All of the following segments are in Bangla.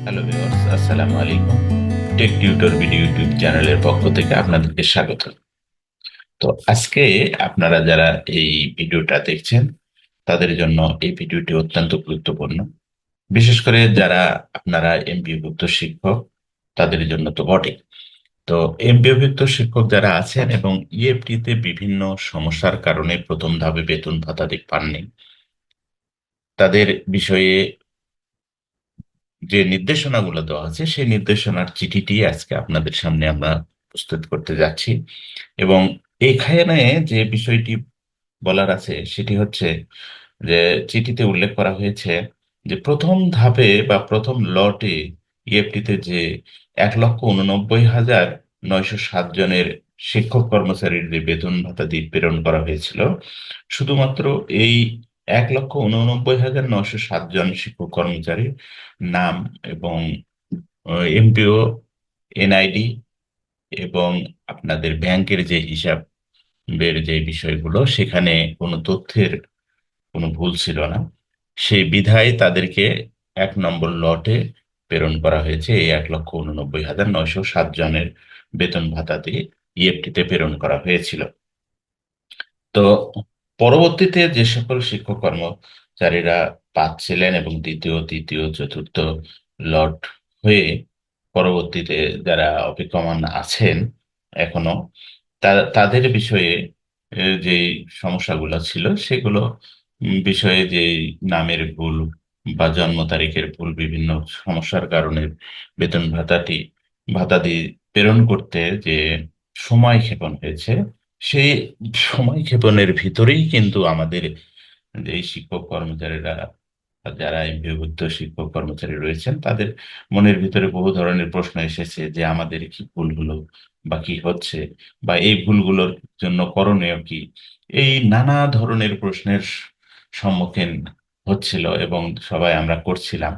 হ্যালো ভিউয়ার্স আসসালামু আলাইকুম টেক টিউটর ভিডিও ইউটিউব চ্যানেলের পক্ষ থেকে আপনাদেরকে স্বাগত। তো আজকে আপনারা যারা এই ভিডিওটা দেখছেন, তাদের জন্য এই ভিডিওটি অত্যন্ত গুরুত্বপূর্ণ। বিশেষ করে যারা আপনারা এমপিওভুক্ত শিক্ষক, তাদের জন্য তো বটে। তো এমপিওভুক্ত শিক্ষক যারা আছেন এবং ইএফটিতে বিভিন্ন সমস্যার কারণে প্রথম ধাপে বেতন ভাতা পাননি, তাদের বিষয়ে যে নির্দেশনাগুলো দেওয়া আছে সেই নির্দেশনার চিঠিটি আজকে আপনাদের সামনে আমরা প্রস্তুত করতে যাচ্ছি। এবং এখানে যে বিষয়টি বলার আছে, সেটি হচ্ছে যে চিঠিতে উল্লেখ করা হয়েছে যে প্রথম ধাপে বা প্রথম লটে ইএফটিতে যে এক লক্ষ উননব্বই হাজার নয়শো সাত জনের শিক্ষক কর্মচারীর যে বেতন ভাতা দিয়ে প্রেরণ করা হয়েছিল, শুধুমাত্র এই এক লক্ষ উননব্বই হাজার নশো সাত জন শিক্ষক কর্মচারীর নাম এবং এমপিও, এনআইডি এবং আপনাদের ব্যাংকের যে হিসাব হিসাবের যে বিষয়গুলো, সেখানে কোনো তথ্যের কোনো ভুল ছিল না। সেই বিধায় তাদেরকে এক নম্বর লটে প্রেরণ করা হয়েছে এই এক লক্ষ উননব্বই হাজার নয়শো সাত জনের বেতন ভাতা দিয়ে ইএফটিতে প্রেরণ করা হয়েছিল। তো পরবর্তীতে যে সকল শিক্ষক কর্মচারীরা পাচ্ছিলেন এবং দ্বিতীয়, তৃতীয়, চতুর্থ লট হয়ে পরবর্তীতে যারা অপেক্ষমান আছেন এখনও তাদের বিষয়ে যে সমস্যাগুলো ছিল সেগুলো বিষয়ে যে নামের ভুল বা জন্ম তারিখের ভুল, বিভিন্ন সমস্যার কারণে বেতন ভাতাটি ভাতা দিয়ে প্রেরণ করতে যে সময় ক্ষেপণ হয়েছে সেই সময় ক্ষেপণের ভিতরেই কিন্তু আমাদের এই শিক্ষক কর্মচারীরা, যারা এমপিওভুক্ত শিক্ষক কর্মচারী রয়েছেন, তাদের মনের ভিতরে বহু ধরনের প্রশ্ন এসেছে যে আমাদের কি ভুলগুলো বা কি হচ্ছে বা এই ভুলগুলোর জন্য করণীয় কি? এই নানা ধরনের প্রশ্নের সম্মুখীন হচ্ছিল এবং সবাই আমরা করছিলাম।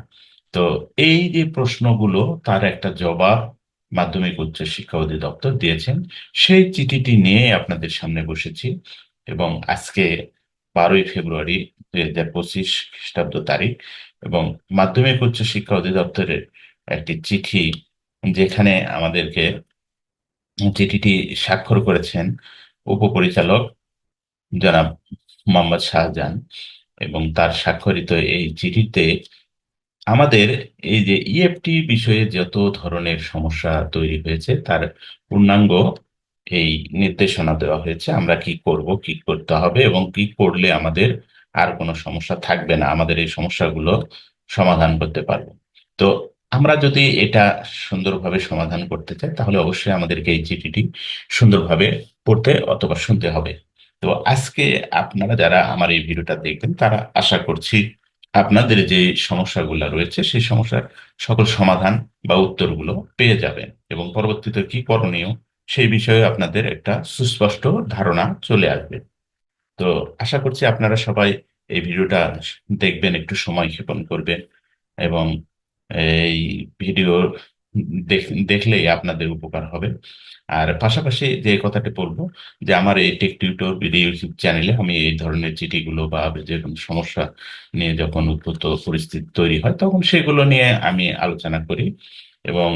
তো এই যে প্রশ্নগুলো, তার একটা জবাব মাধ্যমিক উচ্চ শিক্ষা অধিদপ্তর দিয়েছেন। সেই চিঠিটি নিয়ে আপনাদের সামনে বসেছি এবং আজকে বারোই ফেব্রুয়ারি দুই হাজার পঁচিশ খ্রিস্টাব্দ তারিখ এবং মাধ্যমিক উচ্চ শিক্ষা অধিদপ্তরের একটি চিঠি যেখানে আমাদেরকে চিঠিটি স্বাক্ষর করেছেন উপপরিচালক জনাব মোহাম্মদ শাহজাহান এবং তার স্বাক্ষরিত এই চিঠিতে আমাদের এই যে ইএফটি বিষয়ে যত ধরনের সমস্যা তৈরি হয়েছে, তার পূর্ণাঙ্গ এই নির্দেশনা দেওয়া হয়েছে। আমরা কি করব, কি করতে হবে এবং কি করলে আমাদের আর কোনো সমস্যা থাকবে না, আমাদের এই সমস্যাগুলো সমাধান করতে পারব। তো আমরা যদি এটা সুন্দরভাবে সমাধান করতে চাই, তাহলে অবশ্যই আমাদেরকে এই চিঠিটি সুন্দরভাবে পড়তে অথবা শুনতে হবে। তো আজকে আপনারা যারা আমার এই ভিডিওটা দেখবেন, তারা আশা করছি আপনাদের যে সমস্যাগুলো রয়েছে, সেই সমস্যার সকল সমাধান বা উত্তরগুলো পেয়ে যাবেন এবং পরবর্তীতে কি করণীয় সেই বিষয়ে আপনাদের একটা সুস্পষ্ট ধারণা চলে আসবে। তো আশা করছি আপনারা সবাই এই ভিডিওটা দেখবেন, একটু সময় ক্ষেপণ করবেন এবং এই ভিডিও দেখ- দেখলেই আপনাদের উপকার হবে। আর পাশাপাশি যে কথাটি বলব যে আমার এই টেক টিউটর ইউটিউব চ্যানেলে আমি এই ধরনের চিঠিগুলো বা যে কোনো সমস্যা নিয়ে যখন উদ্ভূত পরিস্থিতি তৈরি হয় তখন সেগুলো নিয়ে আমি আলোচনা করি এবং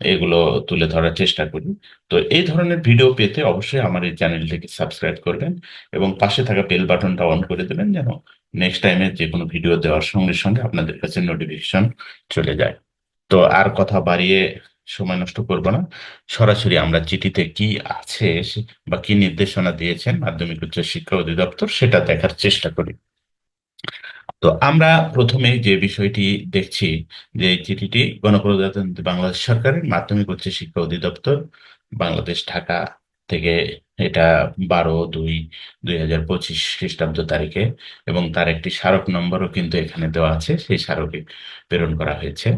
এগুলো তুলে ধরার চেষ্টা করি। তো এই ধরনের ভিডিও পেতে অবশ্যই আমার এই চ্যানেলটিকে সাবস্ক্রাইব করবেন এবং পাশে থাকা বেল বাটনটা অন করে দেবেন যেন নেক্সট টাইমে যে কোনো ভিডিও দেওয়ার সঙ্গে সঙ্গে আপনাদের কাছে নোটিফিকেশন চলে যায়। তো আর কথা বাড়িয়ে সময় নষ্ট করব না। সরাসরি আমরা চিঠিতে কি আছে বা কি নির্দেশনা দিয়েছেন মাধ্যমিক উচ্চ শিক্ষা অধিদপ্তর সেটা দেখার চেষ্টা করি। তো আমরা প্রথমে যে বিষয়টি দেখছি, যে চিঠিটি গণপ্রজাতন্ত্রী বাংলাদেশ সরকারের মাধ্যমিক উচ্চ শিক্ষা অধিদপ্তর বাংলাদেশ ঢাকা থেকে এটা বারো দুই দুই হাজার পঁচিশ খ্রিস্টাব্দ তারিখে এবং তার একটি স্মারক নম্বরও কিন্তু এখানে দেওয়া আছে, সেই স্মারকে প্রেরণ করা হয়েছে।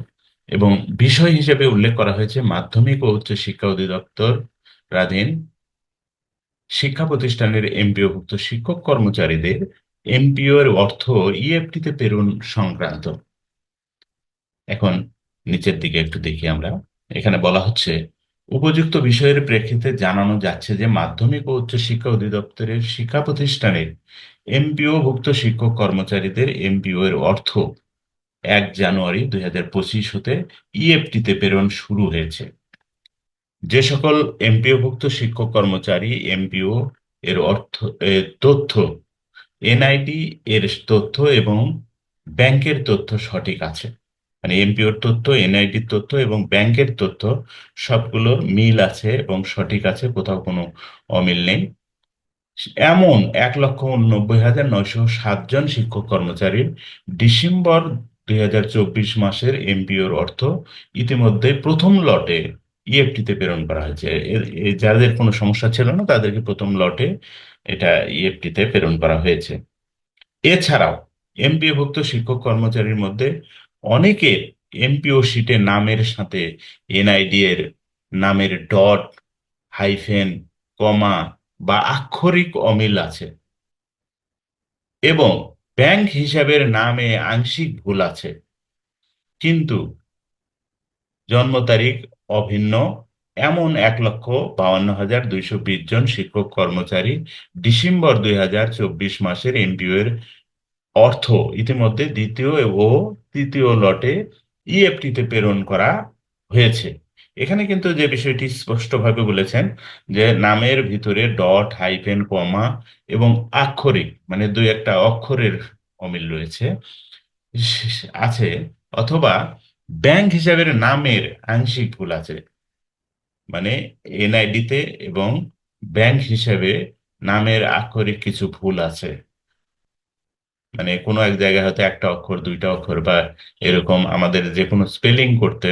এবং বিষয় হিসেবে উল্লেখ করা হয়েছে মাধ্যমিক ও উচ্চ শিক্ষা অধিদপ্তর রাধীন শিক্ষা প্রতিষ্ঠানের এমপিওভুক্ত শিক্ষক কর্মচারীদের এমপিও এর অর্থ ইএফটিতে প্রেরণ সংক্রান্ত। এখন নিচের দিকে একটু দেখি আমরা। এখানে বলা হচ্ছে উপযুক্ত বিষয়ের প্রেক্ষিতে জানানো যাচ্ছে যে মাধ্যমিক ও উচ্চ শিক্ষা অধিদপ্তরের শিক্ষা প্রতিষ্ঠানের এমপিও ভুক্ত শিক্ষক কর্মচারীদের এমপিও এর অর্থ এক জানুয়ারি দুই হাজার পঁচিশ হতে ইএফটিতে প্রেরণ শুরু হয়েছে। যে সকল এমপিওভুক্ত শিক্ষক কর্মচারী এমপিও এর অর্থ তথ্য এনআইডি এর তথ্য এবং ব্যাংকের তথ্য সঠিক আছে। মানে এমপিওর তথ্য এনআইডির তথ্য এবং ব্যাংকের তথ্য সবগুলোর মিল আছে এবং সঠিক আছে, কোথাও কোনো অমিল নেই। এমন এক লক্ষ উননব্বই হাজার নয়শো সাতজন শিক্ষক কর্মচারীর ডিসেম্বর দুই মাসের এমপিওর অর্থ ইতিমধ্যে প্রথম লটে ইএফটিতে প্রেরণ করা হয়েছে। যাদের কোনো সমস্যা ছিল না, তাদেরকে প্রথম লটে এটা ইএফটিতে প্রেরণ করা হয়েছে। এছাড়াও এমপিওভুক্ত শিক্ষক কর্মচারীর মধ্যে অনেকের এমপিও শিটে নামের সাথে এনআইডি এর নামের ডট, হাইফেন, কমা বা আক্ষরিক অমিল আছে। এবং ব্যাংক হিসাবের নামে আংশিক ভুল আছে। কিন্তু জন্ম তারিখ অভিন্ন। এমন এক লক্ষ বাউন্ন হাজার দুইশো বিশ জন শিক্ষক কর্মচারী ডিসেম্বর দুই হাজার চব্বিশ মাসের এমপিও এর অর্থ ইতিমধ্যে দ্বিতীয় ও তৃতীয় লটে ইএফটিতে প্রেরণ করা হয়েছে। এখানে কিন্তু যে বিষয়টি স্পষ্টভাবে বলেছেন যে নামের ভিতরে ডট হাইফেন কমা এবং আক্ষরিক মানে দুই একটা অক্ষরের অমিল রয়েছে, আছে, অথবা ব্যাংক হিসাবের নামের আংশিক ভুল আছে। মানে এনআইডিতে এবং ব্যাংক হিসাবে নামের আক্ষরিক কিছু ভুল আছে। মানে কোনো এক জায়গায় হয়তো একটা অক্ষর, দুইটা অক্ষর বা এরকম আমাদের যে কোনো স্পেলিং করতে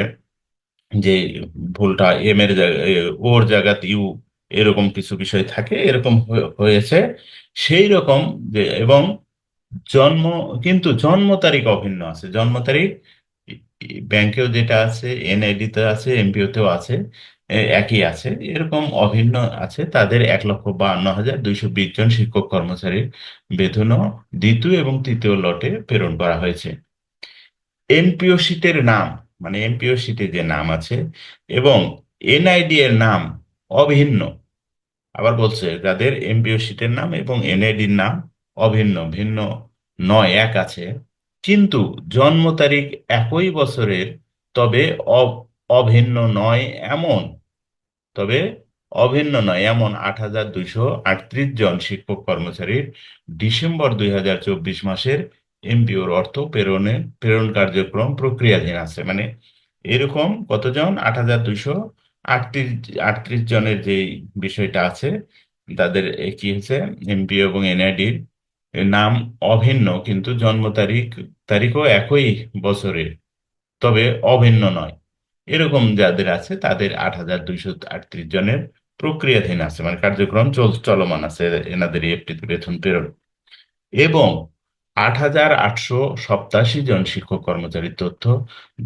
যে ভুলটা এম এর ওর জায়গাতে ইউ এরকম কিছু বিষয় থাকে, এরকম হয়েছে, সেই রকম যে, এবং জন্ম, কিন্তু জন্ম তারিখ অভিন্ন আছে। জন্ম তারিখ, ব্যাংকেও যেটা আছে এনআইডিতে আছে এমপিওতেও আছে একই আছে, এরকম অভিন্ন আছে। তাদের এক লক্ষ বাহান্ন হাজার দুইশো বিশ জন শিক্ষক কর্মচারীর বেতনও দ্বিতীয় এবং তৃতীয় লটে প্রেরণ করা হয়েছে। এনপিও শীটের নাম মানে এমপিও শীটে যে নাম আছে এবং এনআইডি এর নাম অভিন্ন। আবার বলছে যাদের এমপিও শীটের নাম এবং এনআইডির নাম অভিন্ন, ভিন্ন নয়, এক আছে। কিন্তু জন্ম তারিখ একই বছরের, তবে অভিন্ন নয় এমন। তবে অভিন্ন নয় এমন আট হাজার দুইশো আটত্রিশ জন শিক্ষক কর্মচারীর ডিসেম্বর দুই হাজার চব্বিশ মাসের এমপিওর অর্থ প্রেরণে, প্রেরণ কার্যক্রম প্রক্রিয়াধীন আছে। মানে এরকম কতজন? আট হাজার দুইশো আটত্রিশ আটত্রিশ জনের যে বিষয়টা আছে, তাদের কি হয়েছে এমপিও এবং এনআইডির নাম অভিন্ন, কিন্তু জন্ম তারিখ, তারিখও একই বছরের, তবে অভিন্ন নয়। এরকম যাদের আছে, তাদের আট হাজার দুইশো আটত্রিশ জনের প্রক্রিয়াধীন আছে। মানে কার্যক্রম চল, চলমান আছে এনাদের এফটিতে বেতন প্রেরণ। এবং আট হাজার আটশো সপ্তাশি জন শিক্ষক কর্মচারীর তথ্য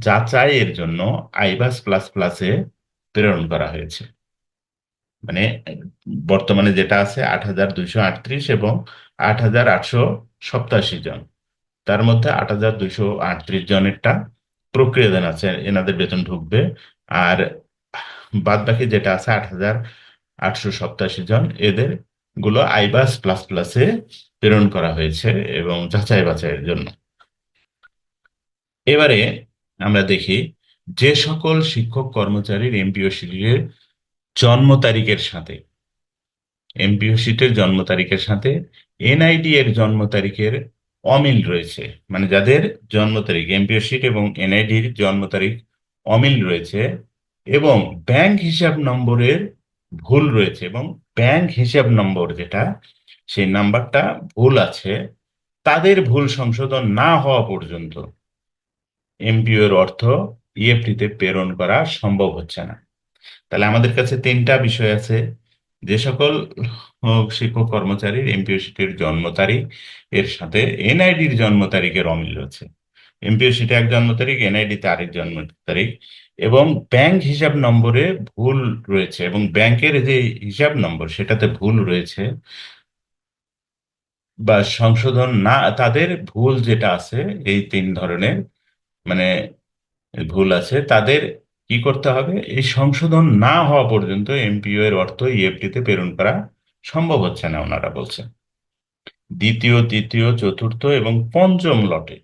যাচাইয়ের জন্য আইবাস প্লাস প্লাসে প্রেরণ করা হয়েছে। মানে বর্তমানে যেটা আছে আট হাজার দুইশো আটত্রিশ এবং আট হাজার আটশো সপ্তাশি জন। তার মধ্যে আট হাজার দুইশো আটত্রিশ জনেরটা প্রক্রিয়াদান আছে, এনাদের বেতন ঢুকবে। আর বাদ বাকি যেটা আছে আট হাজার আটশো সপ্তাশি জন এদেরগুলো আইবাস প্লাস প্লাসে প্রেরণ করা হয়েছে এবং যাচাই বাছাইয়ের জন্য। এবারে আমরা দেখি যে সকল শিক্ষক কর্মচারীর এমপিও শিটের জন্ম তারিখের সাথে এমপিও শিটের জন্ম তারিখের সাথে এনআইডি এর জন্ম তারিখের অমিল রয়েছে। মানে যাদের জন্ম তারিখ এমপিও শিট এবং এনআইডির জন্ম তারিখ অমিল রয়েছে এবং ব্যাংক হিসাব নম্বরের ভুল রয়েছে এবং ব্যাংক হিসাব নম্বর যেটা সেই নাম্বারটা ভুল আছে, তাদের ভুল সংশোধন না হওয়া পর্যন্ত এমপিও এর অর্থ ইএফটিতে প্রেরণ করা সম্ভব হচ্ছে না। তাহলে আমাদের কাছে তিনটা বিষয় আছে। যে সকল শিক্ষক কর্মচারীর এমপিও শিটের জন্ম তারিখ, এর সাথে এনআইডির জন্ম তারিখের অমিল রয়েছে। এমপিও শিটে এক জন্ম তারিখ এনআইডিতে আরেক জন্ম তারিখ এবং ব্যাংক হিসাব নম্বরে ভুল রয়েছে এবং ব্যাংকের যে হিসাব নম্বর, সেটাতে ভুল রয়েছে। বা সংশোধন না, তাদের ভুল যেটা আছে, এই তিন ধরনের মানে ভুল আছে, তাদের কি করতে হবে? এই সংশোধন না হওয়া পর্যন্ত এমপিও এর অর্থ ইএফটিতে প্রেরণ করা সম্ভব হচ্ছে না, ওনারা বলছেন। দ্বিতীয়, তৃতীয়, চতুর্থ এবং পঞ্চম লটে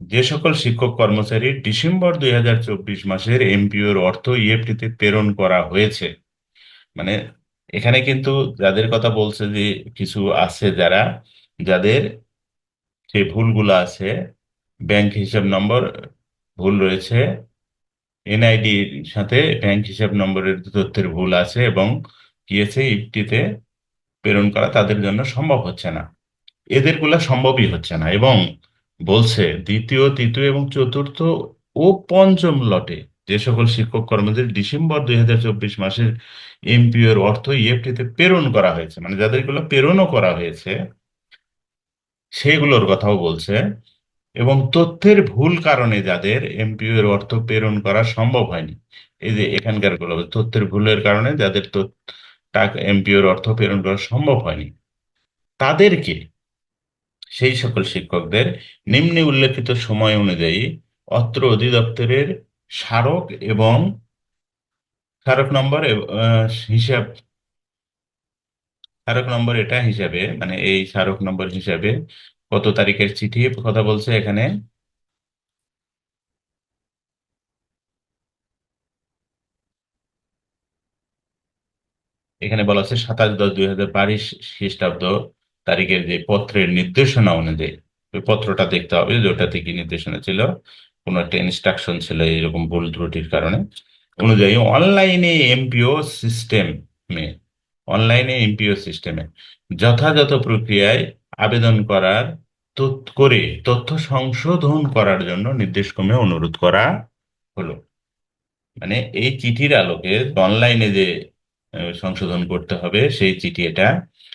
যে সকল শিক্ষক কর্মচারী ডিসেম্বর দুই হাজার চব্বিশ মাসের এমপিওর অর্থ ইএফটিতে প্রেরণ করা হয়েছে মানে এখানে কিন্তু যাদের কথা বলছে যে কিছু আছে যারা, যাদের যে ভুলগুলো আছে ব্যাংক হিসাব নম্বর ভুল রয়েছে এনআইডির সাথে ব্যাংক হিসাব নম্বরের তথ্যের ভুল আছে এবং গিয়েছে ইফটিতে প্রেরণ করা তাদের জন্য সম্ভব হচ্ছে না। এদেরগুলা সম্ভবই হচ্ছে না এবং বলছে দ্বিতীয়, তৃতীয় এবং চতুর্থ ও পঞ্চম লটে যে সকল শিক্ষক কর্মচারী ডিসেম্বর দুই হাজার চব্বিশ মাসের এমপিও এর অর্থ ইএফটিতে প্রেরণ করা হয়েছে মানে যাদেরগুলো প্রেরণও করা হয়েছে, সেগুলোর কথাও বলছে, এবং তথ্যের ভুল কারণে যাদের এমপিও এর অর্থ প্রেরণ করা সম্ভব হয়নি। এই যে এখানকারগুলো তথ্যের ভুলের কারণে যাদের টাকা এমপিও এর অর্থ প্রেরণ করা সম্ভব হয়নি, তাদেরকে সেই সকল শিক্ষকদের নিম্নে উল্লেখিত সময় অনুযায়ী অত্র অধিদপ্তরের স্মারক এবং স্মারক নম্বর হিসাব, স্মারক নম্বর এটা হিসাবে মানে এই স্মারক নম্বর হিসাবে কত তারিখের চিঠি কথা বলছে এখানে? এখানে বলা আছে সাতাশ দশ দুই হাজার বাইশ খ্রিস্টাব্দ তারিখের যে পত্রের নির্দেশনা অনুযায়ী। পত্রটা দেখতে হবে যে ওটাতে কি নির্দেশনা ছিল। কোনো একটা ইনস্ট্রাকশন ছিল এইরকম ভুল ত্রুটির কারণে। অনুযায়ী অনলাইনে এমপিও সিস্টেমে অনলাইনে এমপিও সিস্টেমে যথাযথ প্রক্রিয়ায় আবেদন করার করে তথ্য সংশোধন করার জন্য নির্দেশক্রমে অনুরোধ করা হলো। মানে এই চিঠির আলোকে অনলাইনে যে সংশোধন করতে হবে সেই চিঠি এটা,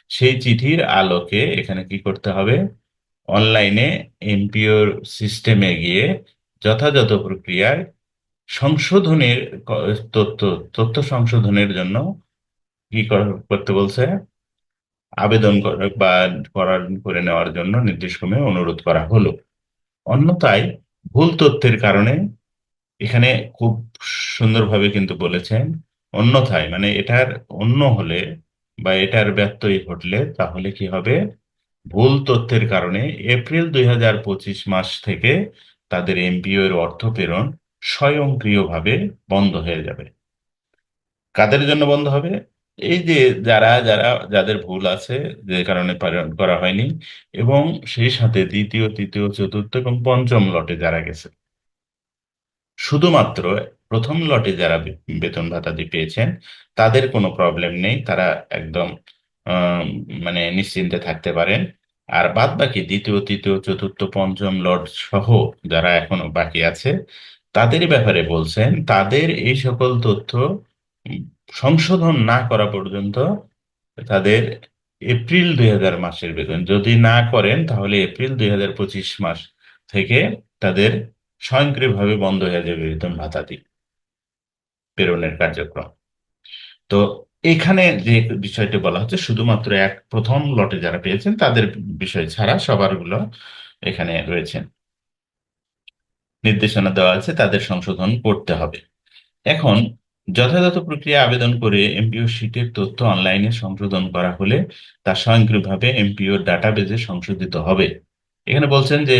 সেই চিঠির আলোকে এখানে কি করতে হবে? অনলাইনে এমপিওর সিস্টেমে গিয়ে যথাযথ প্রক্রিয়ায় সংশোধনের তথ্য তথ্য সংশোধনের জন্য কি করতে বলছে? আবেদন বা করার, করে নেওয়ার জন্য নির্দেশক্রমে অনুরোধ করা হলো। অন্যথায় ভুল তথ্যের কারণে এখানে খুব সুন্দরভাবে কিন্তু বলেছেন, অন্যথায় মানে এটার অন্য হলে বা এটার ব্যত্যয় ঘটলে তাহলে কি হবে? ভুল তথ্যের কারণে এপ্রিল দুই হাজার পঁচিশ মাস থেকে তাদের এমপিও এর অর্থ প্রেরণ স্বয়ংক্রিয়ভাবে বন্ধ হয়ে যাবে। কাদের জন্য বন্ধ হবে? এই যে যারা যারা, যাদের ভুল আছে, যে কারণে প্রেরণ করা হয়নি, এবং সেই সাথে দ্বিতীয়, তৃতীয়, চতুর্থ এবং পঞ্চম লটে যারা গেছে। শুধুমাত্র প্রথম লটে যারা বেতন ভাতাদি পেয়েছেন, তাদের কোনো প্রবলেম নেই। তারা একদম মানে নিশ্চিন্তে থাকতে পারেন। আর বাদ বাকি দ্বিতীয়, তৃতীয়, চতুর্থ, পঞ্চম লর্ড সহ যারা এখনও বাকি আছে, তাদের ব্যাপারে বলছেন, তাদের এই সকল তথ্য সংশোধন না করা পর্যন্ত তাদের এপ্রিল দুই হাজার মাসের বেতন। যদি না করেন, তাহলে এপ্রিল দুই হাজার পঁচিশ মাস থেকে তাদের স্বয়ংক্রিয়ভাবে বন্ধ হয়ে যাবে বেতন ভাতাদি, প্রেরণের কার্যক্রম। তো এখানে যে বিষয়টি বলা হচ্ছে, শুধুমাত্র এক প্রথম লটে যারা পেয়েছেন, তাদের বিষয় ছাড়া সবারগুলো এখানে রয়েছেন নির্দেশনা দেওয়া আছে, তাদের সংশোধন করতে হবে। এখন, যথাযথ প্রক্রিয়া আবেদন করে এমপিও শিটের তথ্য অনলাইনে সংশোধন করা হলে তা স্বয়ংক্রিয়ভাবে এমপিও ডাটাবেজে সংশোধিত হবে। এখানে বলছেন যে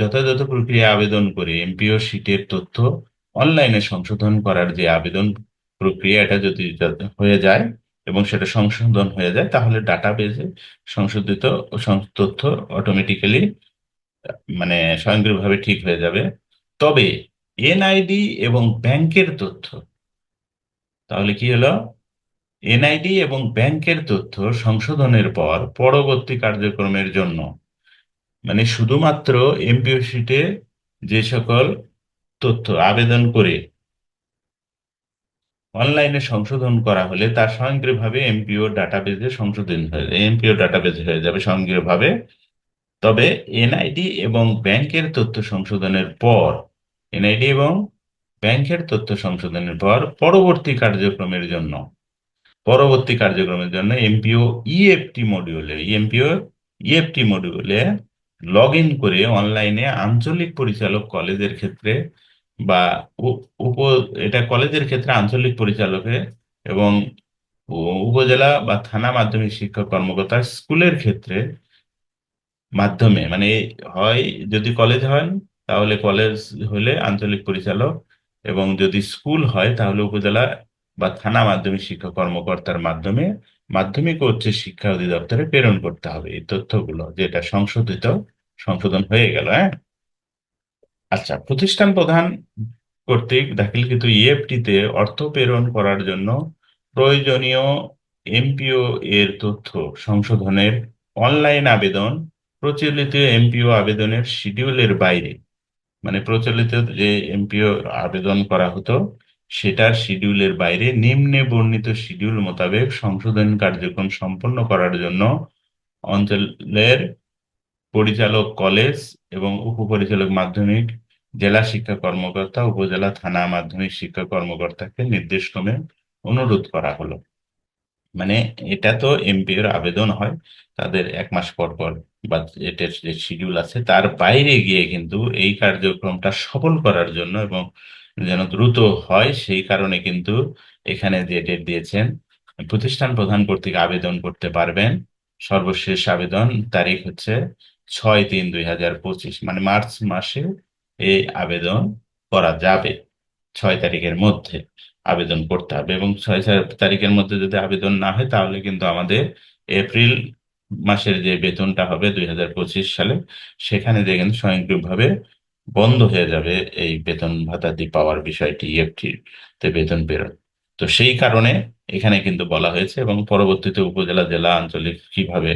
যথাযথ প্রক্রিয়া আবেদন করে এমপিও শিটের তথ্য অনলাইনে সংশোধন করার যে আবেদন প্রক্রিয়া এটা যদি হয়ে যায় এবং সেটা সংশোধন হয়ে যায়, তাহলে ডাটা ডাটাবেজে সংশোধিত তথ্য অটোমেটিক্যালি মানে স্বয়ংক্রিয়ভাবে ঠিক হয়ে যাবে। তবে এনআইডি এবং ব্যাংকের তথ্য, তাহলে কি হলো? এনআইডি এবং ব্যাংকের তথ্য সংশোধনের পর পরবর্তী কার্যক্রমের জন্য মানে শুধুমাত্র এমপিও শিটে যে সকল তথ্য আবেদন করে অনলাইনে সংশোধন করা হলে তা স্বয়ংক্রিয়ভাবে এমপিও ডাটাবেজে সংশোধন হয়ে এমপিও ডাটাবেজ হয়ে যাবে স্বয়ংক্রিয়ভাবে। তবে এনআইডি এবং ব্যাংকের তথ্য সংশোধনের পর, এনআইডি এবং ব্যাংকের তথ্য সংশোধনের পর পরবর্তী কার্যক্রমের জন্য, পরবর্তী কার্যক্রমের জন্য এমপিও ইএফটি মডিউলে এমপিও ইএফটি মডিউলে লগ ইন করে অনলাইনে আঞ্চলিক পরিচালক কলেজের ক্ষেত্রে বা উপ, এটা কলেজের ক্ষেত্রে আঞ্চলিক পরিচালকে এবং উপজেলা বা থানা মাধ্যমিক শিক্ষক কর্মকর্তা স্কুলের ক্ষেত্রে মাধ্যমে মানে হয় যদি কলেজ হয়, তাহলে কলেজ হলে আঞ্চলিক পরিচালক এবং যদি স্কুল হয়, তাহলে উপজেলা বা থানা মাধ্যমিক শিক্ষা কর্মকর্তার মাধ্যমে মাধ্যমিক উচ্চ শিক্ষা অধিদপ্তরে প্রেরণ করতে হবে। এই তথ্যগুলো যেটা সংশোধিত, সংশোধন হয়ে গেল হ্যাঁ? আচ্ছা প্রতিষ্ঠান প্রধান কর্তৃক দাখিলকৃত ইএফটিতে অর্থ প্রেরণ করার জন্য প্রয়োজনীয় এমপিও এর তথ্য সংশোধনের অনলাইন আবেদন, প্রচলিত এমপিও আবেদনের শিডিউলের বাইরে। মানে প্রচলিত যে এমপিও আবেদন করা হতো, সেটার শিডিউলের বাইরে নিম্নে বর্ণিত শিডিউল মোতাবেক সংশোধন কার্যক্রম সম্পন্ন করার জন্য অঞ্চলের পরিচালক কলেজ এবং উপপরিচালক মাধ্যমিক, জেলা শিক্ষা কর্মকর্তা, উপজেলা থানা মাধ্যমিক শিক্ষা কর্মকর্তাকে নির্দেশক্রমে অনুরোধ করা হলো। মানে এটা তো এমপিওর আবেদন হয়, তাদের এক মাস পর পর বা এটার যে শিডিউল আছে, তার বাইরে গিয়ে কিন্তু এই কার্যক্রমটা সফল করার জন্য এবং যেন দ্রুত হয়, সেই কারণে কিন্তু এখানে যে ডেট দিয়েছেন, প্রতিষ্ঠান প্রধান কর্তৃক আবেদন করতে পারবেন। সর্বশেষ আবেদন তারিখ হচ্ছে ছয় তিন দুই হাজার পঁচিশ মানে মার্চ মাসে এই আবেদন করা যাবে। ছয় তারিখের মধ্যে আবেদন করতে হবে এবং ছয় তারিখের মধ্যে যদি আবেদন না হয় তাহলে কিন্তু আমাদের এপ্রিল মাসের যে বেতনটা হবে দুই হাজার পঁচিশ সালে, সেখানে কিন্তু স্বয়ংক্রিয়ভাবে বন্ধ হয়ে যাবে এই বেতন ভাতাদি পাওয়ার বিষয়টি ইএফটি তে বেতন বেরোন তো সেই কারণে এখানে কিন্তু বলা হয়েছে এবং পরবর্তীতে উপজেলা, জেলা, আঞ্চলিক কীভাবে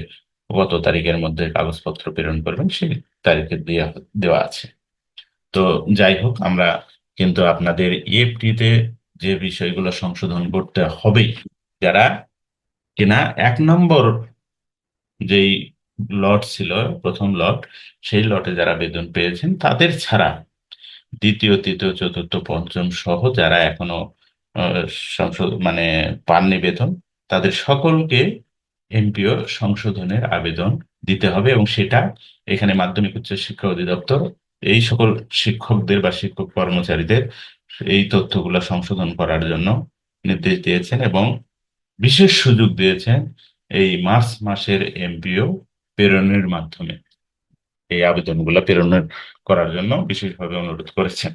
কত তারিখের মধ্যে কাগজপত্র প্রেরণ করবেন, সেই তারিখে দেওয়া দেওয়া আছে। তো যাই হোক, আমরা কিন্তু আপনাদের ইএফটিতে যে বিষয়গুলো সংশোধন করতে হবেই, যারা কিনা এক নম্বর যেই লট ছিল, প্রথম লট, সেই লটে যারা বেতন পেয়েছেন, তাদের ছাড়া দ্বিতীয়, তৃতীয়, চতুর্থ, পঞ্চম সহ যারা এখনও সংশোধ মানে পাননি বেতন, তাদের সকলকে এমপিও সংশোধনের আবেদন দিতে হবে এবং সেটা এখানে মাধ্যমিক উচ্চ শিক্ষা অধিদপ্তর, এই সকল শিক্ষকদের বা শিক্ষক কর্মচারীদের এই তথ্যগুলো সংশোধন করার জন্য নির্দেশ দিয়েছেন এবং বিশেষ সুযোগ দিয়েছেন এই মার্চ মাসের এমপিও প্রেরণের মাধ্যমে। এই আবেদনগুলো প্রেরণের করার জন্য বিশেষভাবে অনুরোধ করেছেন।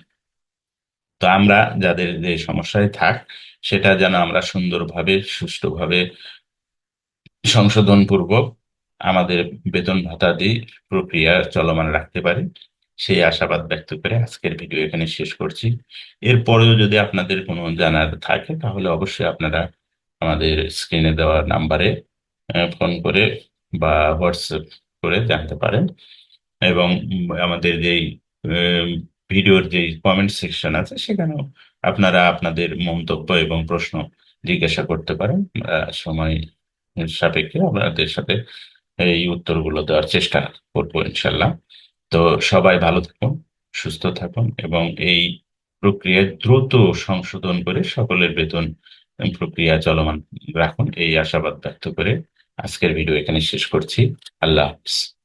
তো আমরা যাদের যে সমস্যায় থাক, সেটা যেন আমরা সুন্দরভাবে, সুষ্ঠুভাবে সংশোধন পূর্বক আমাদের বেতন ভাতাদি প্রক্রিয়া চলমান রাখতে পারি। সেই আশাবাদ ব্যক্ত করে আজকের ভিডিও এখানে শেষ করছি। এরপরেও যদি আপনাদের কোনো জানার থাকে, তাহলে অবশ্যই আপনারা আমাদের স্ক্রিনে দেওয়া নাম্বারে ফোন করে বা হোয়াটসঅ্যাপ করে জানতে পারেন। এবং আমাদের যেই ভিডিওর যে কমেন্ট সেকশন আছে, সেখানেও আপনারা আপনাদের মন্তব্য এবং প্রশ্ন জিজ্ঞাসা করতে পারেন। সময় সাপেক্ষে আপনাদের সাথে এই উত্তরগুলো দেওয়ার চেষ্টা করব ইনশাল্লাহ তো সবাই ভালো থাকুন, সুস্থ থাকুন এবং এই প্রক্রিয়ায় দ্রুত সংশোধন করে সকলের বেতন প্রক্রিয়া চলমান রাখুন। এই আশাবাদ ব্যক্ত করে আজকের ভিডিও এখানে শেষ করছি। আল্লাহ হাফিজ।